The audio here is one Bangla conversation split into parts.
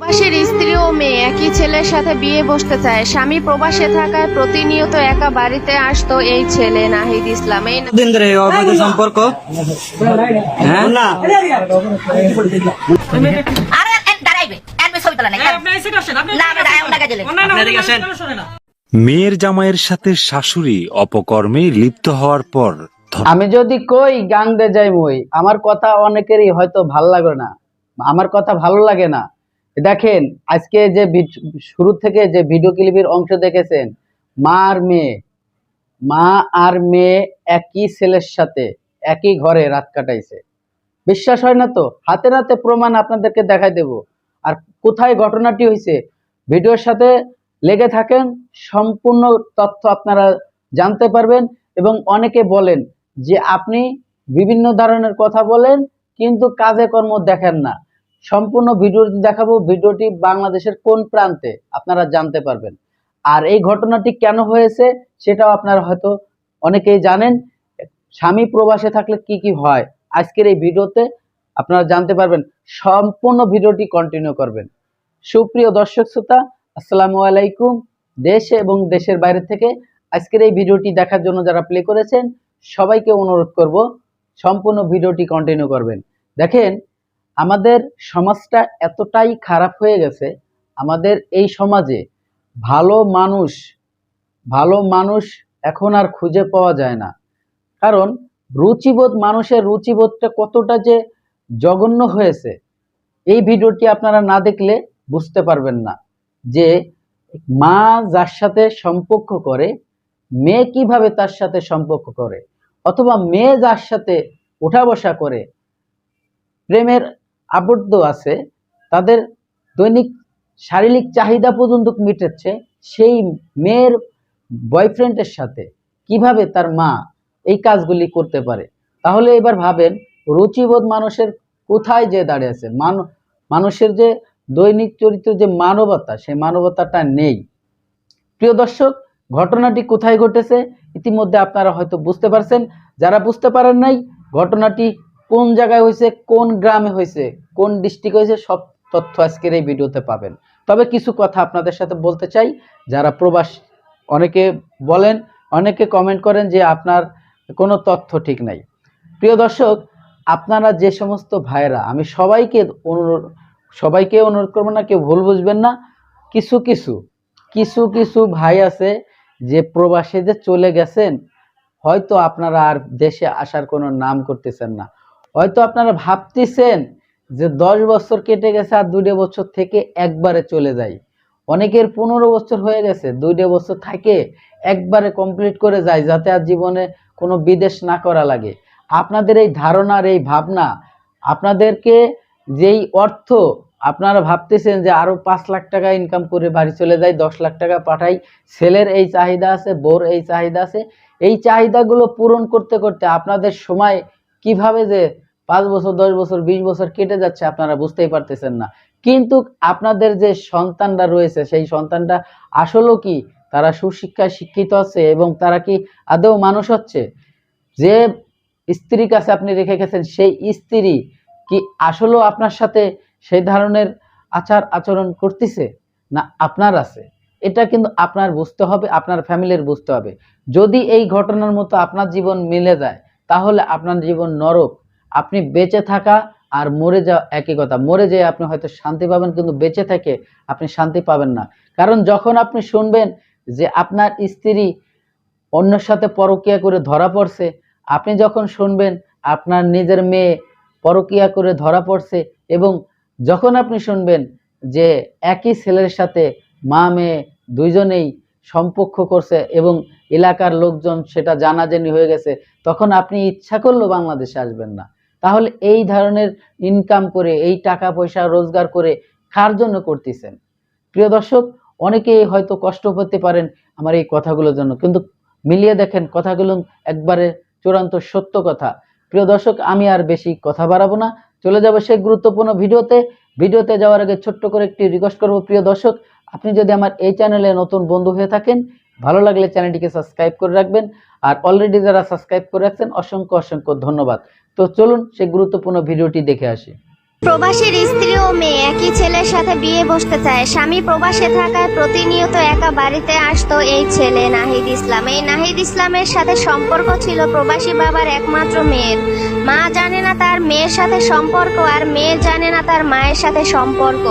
প্রবাসীর স্ত্রী ও মেয়ে একই ছেলের সাথে বিয়ে বসতে চায়। স্বামী প্রবাসে থাকায় প্রতিনিয়ত একা বাড়িতে আসতো এই ছেলে নাহিদ ইসলাম। এই দিন ধরে অবৈধ সম্পর্ক? হ্যাঁ? মেয়ের জামাইয়ের সাথে শাশুড়ি অপকর্মে লিপ্ত হওয়ার পর আমি যদি কই গাং দে যাই মই আমার কথা অনেকেরই হয়তো ভালো লাগে না। আমার কথা ভালো লাগে না। দেখেন, আজকে যে শুরু থেকে যে ভিডিও ক্লিপের অংশ দেখেছেন, মা আর মেয়ে, মা আর মেয়ে একই ছেলের সাথে একই ঘরে রাত কাটাইছে। বিশ্বাস হয় না তো? হাতে নাতে প্রমাণ আপনাদেরকে দেখাই দেব। আর কোথায় ঘটনাটি হয়েছে, ভিডিওর সাথে লেগে থাকেন, সম্পূর্ণ তথ্য আপনারা জানতে পারবেন এবং অনেকে বলেন যে আপনি বিভিন্ন ধরনের কথা বলেন, কিন্তু কাজে কর্ম দেখেন না। সম্পূর্ণ ভিডিওটি দেখাবো। ভিডিওটি বাংলাদেশের কোন প্রান্তে আপনারা জানতে পারবেন। আর এই ঘটনাটি কেন হয়েছে সেটাও আপনারা হয়তো অনেকেই জানেন। স্বামী প্রবাসে থাকলে কি কি হয় আজকের এই ভিডিওতে আপনারা জানতে পারবেন। সম্পূর্ণ ভিডিওটি কন্টিনিউ করবেন। সুপ্রিয় দর্শক শ্রোতা, আসসালামু আলাইকুম। দেশে এবং দেশের বাইরে থেকে আজকের এই ভিডিওটি দেখার জন্য যারা প্লে করেছেন, সবাইকে অনুরোধ করব, সম্পূর্ণ ভিডিওটি কন্টিনিউ করবেন। দেখেন আমাদের সমাজটা এতটাই খারাপ হয়ে গেছে, আমাদের এই সমাজে ভালো মানুষ ভালো মানুষ এখন আর খুঁজে পাওয়া যায় না। কারণ রুচিবোধ, মানুষের রুচিবোধটা কতটা যে জঘন্য হয়েছে, এই ভিডিওটি আপনারা না দেখলে বুঝতে পারবেন না যে মা যার সাথে সম্পর্ক করে, মেয়ে কীভাবে তার সাথে সম্পর্ক করে, অথবা মেয়ে যার সাথে ওঠা বসা করে, প্রেমের আবদ্ধ আছে, তাদের দৈনিক শারীরিক চাহিদা পর্যন্ত মিটাচ্ছে সেই মেয়ের বয়ফ্রেন্ডের সাথে। কীভাবে তার মা এই কাজগুলি করতে পারে? তাহলে এবার ভাবেন, রুচিবোধ মানুষের কোথায় যে দাঁড়িয়ে আছে? মানু, মানুষের যে দৈনিক চরিত্র যে মানবতা, সেই মানবতাটা নেই। প্রিয় দর্শক, ঘটনাটি কোথায় ঘটেছে? ইতিমধ্যে আপনারা হয়তো বুঝতে পারছেন। যারা বুঝতে পারেন নাই, ঘটনাটি কোন জায়গায় হয়েছে, কোন গ্রামে হয়েছে, কোন ডিস্ট্রিক্ট হয়েছে, সব তথ্য আজকের এই ভিডিওতে পাবেন। তবে কিছু কথা আপনাদের সাথে বলতে চাই, যারা প্রবাস, অনেকে বলেন, অনেকে কমেন্ট করেন যে আপনার কোনো তথ্য ঠিক নাই। প্রিয় দর্শক, আপনারা যে সমস্ত ভাইরা আমি সবাইকে অনুরোধ সবাইকে অনুরোধ করব না, কেউ ভুল বুঝবেন না। কিছু কিছু কিছু কিছু ভাই আছে যে প্রবাসে যে চলে গেছেন, হয়তো আপনারা আর দেশে আসার কোনো নাম করতেছেন না। হয়তো আপনারা ভাবতেছেন যে দশ বছর কেটে গেছে আর দুটো বছর থেকে একবারে চলে যাই। অনেকের পনেরো বছর হয়ে গেছে, দুইটা বছর থাকে, একবারে কমপ্লিট করে যায় যাতে আর জীবনে কোনো বিদেশ না করা লাগে। আপনাদের এই ধারণার এই ভাবনা, আপনাদেরকে যেই অর্থ, আপনারা ভাবতেছেন যে আরও পাঁচ লাখ টাকা ইনকাম করে বাড়ি চলে যায় দশ লাখ টাকা পাঠাই, ছেলের এই চাহিদা আছে বোর এই চাহিদা আছে, এই চাহিদাগুলো পূরণ করতে করতে আপনাদের সময় কীভাবে যে পাঁচ বছর, দশ বছর, বিশ বছর কেটে যাচ্ছে, আপনারা বুঝতেই পারতেছেন না। কিন্তু আপনাদের যে সন্তানরা রয়েছে, সেই সন্তানটা আসলেও কি তারা সুশিক্ষায় শিক্ষিত আছে এবং তারা কি আদৌ মানুষ হচ্ছে? যে স্ত্রীর কাছে আপনি রেখে গেছেন, সেই স্ত্রী কি আসলেও আপনার সাথে সেই ধরনের আচার আচরণ করতেছে? না, আপনার আছে। এটা কিন্তু আপনার বুঝতে হবে, আপনার ফ্যামিলির বুঝতে হবে। যদি এই ঘটনার মতো আপনার জীবন মিলে যায়, তাহলে আপনার জীবন নরক। আপনি বেঁচে থাকা আর মরে যাওয়া একই কথা। মরে যেয়ে আপনি হয়তো শান্তি পাবেন, কিন্তু বেঁচে থেকে আপনি শান্তি পাবেন না। কারণ যখন আপনি শুনবেন যে আপনার স্ত্রী অন্যের সাথে পরকিয়া করে ধরা পড়ছে, আপনি যখন শুনবেন আপনার নিজের মেয়ে পরকিয়া করে ধরা পড়ছে এবং যখন আপনি শুনবেন যে একই ছেলের সাথে মা মেয়ে দুইজনেই সম্পর্ক করছে এবং এলাকার লোকজন সেটা জানাজানি হয়ে গেছে, তখন আপনি ইচ্ছা করলেও বাংলাদেশে আসবেন না। তাহলে এই ধরনের ইনকাম করে, এই টাকা পয়সা রোজগার করে কার জন্য করতেছেন? প্রিয় দর্শক, অনেকেই হয়তো কষ্ট পেতে পারেন আমার এই কথাগুলোর জন্য, কিন্তু মিলিয়ে দেখেন কথাগুলো একবারে চূড়ান্ত সত্য কথা। প্রিয় দর্শক, আমি আর বেশি কথা বাড়াবো না। চলে যাব সেই গুরুত্বপূর্ণ ভিডিওতে। ভিডিওতে যাওয়ার আগে ছোট্ট করে একটি রিকোয়েস্ট করব, প্রিয় দর্শক, আপনি যদি আমার এই চ্যানেলে নতুন বন্ধু হয়ে থাকেন ভালো লাগলে চ্যানেলটিকে সাবস্ক্রাইব করে রাখবেন আর অলরেডি যারা সাবস্ক্রাইব করে রাখছেন, অসংখ্য অসংখ্য ধন্যবাদ। তো চলুন সেই গুরুত্বপূর্ণ ভিডিওটি দেখে আসি। প্রবাসীর স্ত্রী ও মেয়ে একই ছেলের সাথে বিয়ে বসতে চায়। স্বামী প্রবাসে থাকায় প্রতিনিয়ত একা বাড়িতে আসতো এই ছেলে নাহিদ ইসলাম। এই নাহিদ ইসলামের সাথে সম্পর্ক ছিল প্রবাসী বাবার একমাত্র মেয়ের। মা জানে না তার মেয়ের সাথে সম্পর্ক আর মেয়ে জানে না তার মায়ের সাথে সম্পর্ক।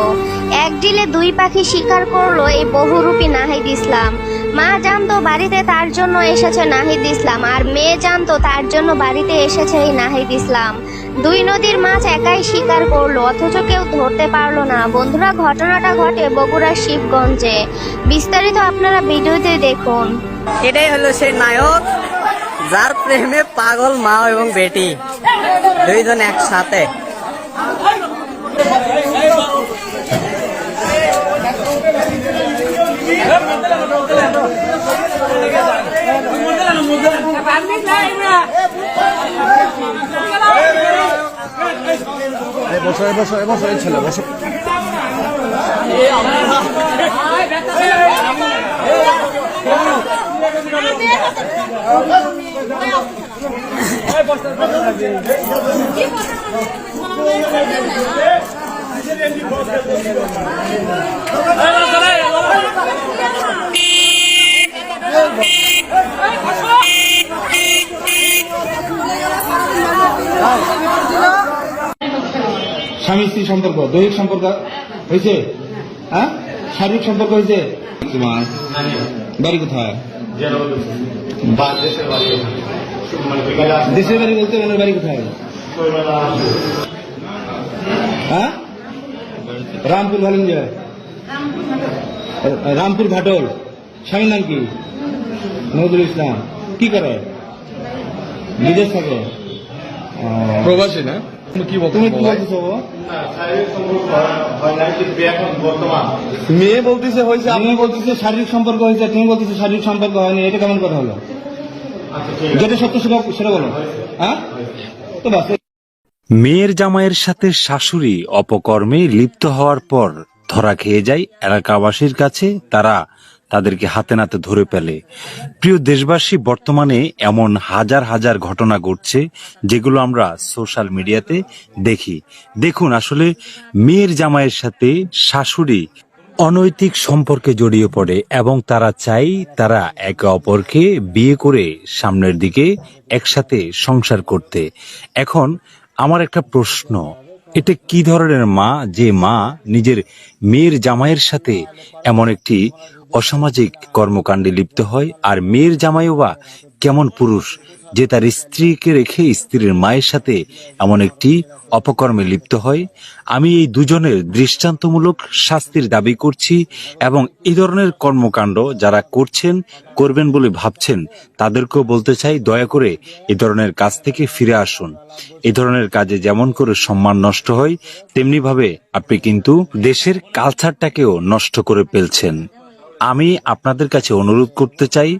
এক ডিলে দুই পাখি শিকার করল এই বহুরূপী নাহিদ ইসলাম। মা জানতো বাড়িতে তার জন্য এসেছে নাহিদ ইসলাম আর মেয়ে জানতো তার জন্য বাড়িতে এসেছে এই নাহিদ ইসলাম। দুই নদীর মাছ একাই শিকার করল, অথচ কেউ ধরতে পারল না। বন্ধুরা, ঘটনাটা ঘটে বগুড়ার শিবগঞ্জে। বিস্তারিত আপনারা ভিডিওতে দেখুন। এটাই হলো সেই নায়ক। যার প্রেমে পাগল মা এবং বেটি দুইজন একসাথে স্বামী স্ত্রী সম্পর্ক দৈহিক সম্পর্ক হয়েছে? হ্যাঁ? শারীরিক সম্পর্ক হয়েছে? তোমার বাড়ি কোথায়? দেশের বাড়ি বলতে মানে বাড়ি কোথায়? হ্যাঁ? রামপুর ভালুঞ্জ। রামপুর ঘাটল। স্বামীর নাম কি? নজরুল ইসলাম। কি করে? বিদেশ থাকে? প্রবাসী না? তুমি কি বলছো তুমি কি বলতেছো বাবা? মেয়ে বলতেছে হয়েছে আপনি বলতেছে শারীরিক সম্পর্ক হয়েছে তুমি বলতেছো শারীরিক সম্পর্ক হয়নি এটা কেমন কথা হলো? সত্য সেটা বলো। হ্যাঁ? মেয়ের জামাইয়ের সাথে শাশুড়ি অপকর্মে লিপ্ত হওয়ার পর ধরা খেয়ে যায় এলাকাবাসীর কাছে। তারা তাদেরকে হাতে নাতে ধরে ফেলে। প্রিয় দেশবাসী, বর্তমানে এমন হাজার হাজার ঘটনা ঘটছে, যেগুলো আমরা সোশ্যাল মিডিয়াতে দেখি। দেখুন, আসলে মেয়ের জামাইয়ের সাথে শাশুড়ি অনৈতিক সম্পর্কে জড়িয়ে পড়ে এবং তারা চাই তারা একে অপরকে বিয়ে করে সামনের দিকে একসাথে সংসার করতে। এখন আমার একটা প্রশ্ন, এটা কি ধরনের মা যে মা নিজের মেয়ের জামাইয়ের সাথে এমন একটি অসামাজিক কর্মকাণ্ডে লিপ্ত হয়। আর মেয়ের জামাইও বা কেমন পুরুষ যে তার স্ত্রীকে রেখে স্ত্রীর মায়ের সাথে এমন একটি অপকর্মে লিপ্ত হয়। আমি এই দুজনের দৃষ্টান্তমূলক শাস্তির দাবি করছি এবং এই ধরনের কর্মকাণ্ড যারা করছেন, করবেন বলে ভাবছেন, তাদেরকেও বলতে চাই দয়া করে এ ধরনের কাজ থেকে ফিরে আসুন। এ ধরনের কাজে যেমন করে সম্মান নষ্ট হয়, তেমনিভাবে আপনি কিন্তু দেশের কালচারটাকেও নষ্ট করে ফেলছেন। আমি আপনাদের কাছে অনুরোধ করতে চাই,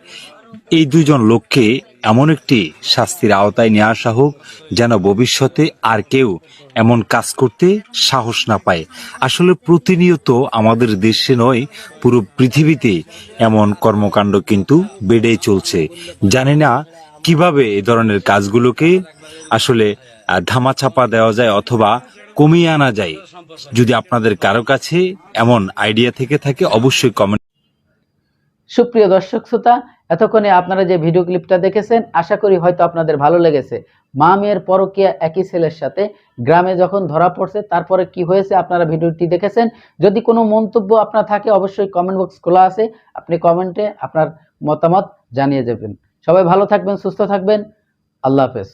এই দুজন লোককে এমন একটি শাস্তির আওতায় নিয়ে আসা হোক, যেন ভবিষ্যতে আর কেউ এমন কাজ করতে সাহস না পায়। আসলে প্রতিনিয়ত আমাদের দেশে নয়, পুরো পৃথিবীতে এমন কর্মকাণ্ড কিন্তু বেড়েই চলছে। জানি না কীভাবে এ ধরনের কাজগুলোকে আসলে ধামাচাপা দেওয়া যায় অথবা কমিয়ে আনা যায়। যদি আপনাদের কারও কাছে এমন আইডিয়া থেকে থাকে, অবশ্যই কমেন্ট সুপ্রিয় দর্শক শ্রোতা, এতক্ষণে আপনারা যে ভিডিও ক্লিপটা দেখেছেন, আশা করি হয়তো আপনাদের ভালো লেগেছে। মা মেয়ের পরকিয়া একই ছেলের সাথে গ্রামে যখন ধরা পড়ছে, তারপরে কি হয়েছে আপনারা ভিডিওটি দেখেছেন? যদি কোনো মন্তব্য আপনার থাকে, অবশ্যই কমেন্ট বক্স খোলা আছে। আপনি কমেন্টে আপনার মতামত জানিয়ে যাবেন সবাই ভালো থাকবেন, সুস্থ থাকবেন। আল্লাহ হাফেজ।